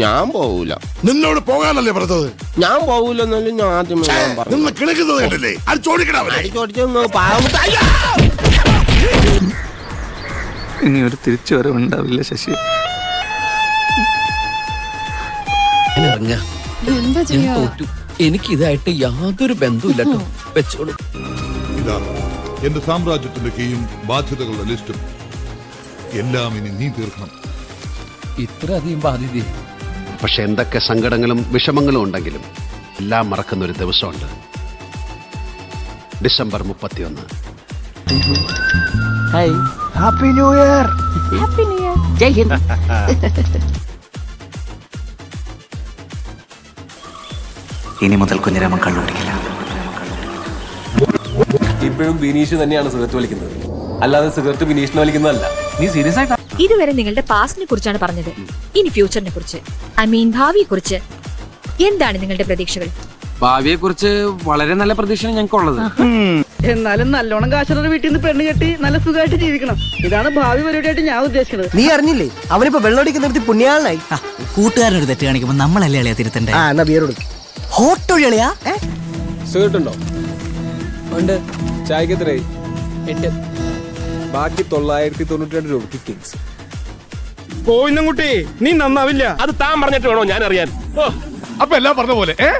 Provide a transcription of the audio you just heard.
ഞാൻ പോവൂല. നിന്നോട് പോകാനല്ലേ പറഞ്ഞത്? ഞാൻ പോവൂലെന്നല്ലേ ഞാൻ ആദ്യം ഞാൻ പറഞ്ഞു. നിന്ന് കിണക്കുന്നത് കണ്ടില്ലേ അത് ചോദിക്കണം അടിച്ചോടിച്ചൊന്ന് പാവം അയ്യോ! ഇനി ഒരു തിരിച്ചു വരവുണ്ടാവില്ല ശശി. എനിക്കിതായിട്ട് എന്താ ഞാൻ ചെയ്യാ? തോറ്റു. എനിക്ക് ഇതായിട്ട് യാതൊരു ബന്ധവുമില്ല കേട്ടോ. വെച്ചോളൂ. ഇതാണ് എന്റെ സാമ്രാജ്യത്തിന്റെ കീയും ബാധ്യതകളുടെ ലിസ്റ്റും. എല്ലാം ഇനി നീ തീർക്കണം. ഇത്ര അധികം ബാധ്യത പക്ഷെ എന്തൊക്കെ സങ്കടങ്ങളും വിഷമങ്ങളും ഉണ്ടെങ്കിലും എല്ലാം മറക്കുന്ന ഒരു ദിവസമുണ്ട്. ഡിസംബർ മുപ്പത്തിയൊന്ന്. Happy new year happy new year ഇനി മുതൽ കുഞ്ഞിരാമൻ കള്ളു കുടിക്കില്ല. ഇപ്പോഴും ബിനീഷ് തന്നെയാണ് സിഗരറ്റ് വലിക്കുന്നത്. അല്ലാതെ സിഗരറ്റ് ബിനീഷിനെ വലിക്കുന്നതല്ല. നീ സീരിയസ് ആയിട്ടാ ഇതുവരെ നിങ്ങളുടെ പാസ്റ്റിനെ കുറിച്ചാണ് പറഞ്ഞത്. ഇനി ഫ്യൂച്ചറിനെ കുറിച്ച്. ഐ മീൻ ഭാവിയെ കുറിച്ച്. എന്താണ് നിങ്ങളുടെ പ്രതീക്ഷകൾ? ഭാവിയെ കുറിച്ച് വളരെ നല്ല പ്രതീക്ഷയാണ് ഞങ്ങൾക്കുള്ളത്. എന്നാലും നല്ലോണം കാശുള്ള വീട്ടിൽ നിന്ന് പെണ്ണ് കെട്ടി നല്ല സുഖമായിട്ട് ജീവിക്കണം. ഇതാണ് ഭാവി പരിപാടിയായിട്ട് ഞാൻ ഉദ്ദേശിക്കുന്നത്. നീ അറിഞ്ഞില്ലേ? അവനിപ്പോ വെള്ളോടിക്ക് നിർത്തി പുണ്യാളനായി. കൂട്ടുകാരനൊരു തെറ്റ് കാണിക്കുമ്പോ നമ്മളല്ലേ അളിയാ തിരുത്തണ്ടേ? ആ എന്നാ ബിയർ കൊടുക്കും. ഹോട്ടൊഴിയളിയാ സിഗരറ്റ് ഉണ്ടോ ഉണ്ട്. ചായക്ക് എട്ട്. ബാക്കി തൊള്ളായിരത്തി തൊണ്ണൂറ്റി രണ്ട് രൂപയ്ക്ക് കിങ്സ് കുട്ടി നീ നന്നാവില്ല. അത് താൻ പറഞ്ഞിട്ട് വേണോ ഞാൻ അറിയാൻ അപ്പൊ എല്ലാം പറഞ്ഞ പോലെ ഏ?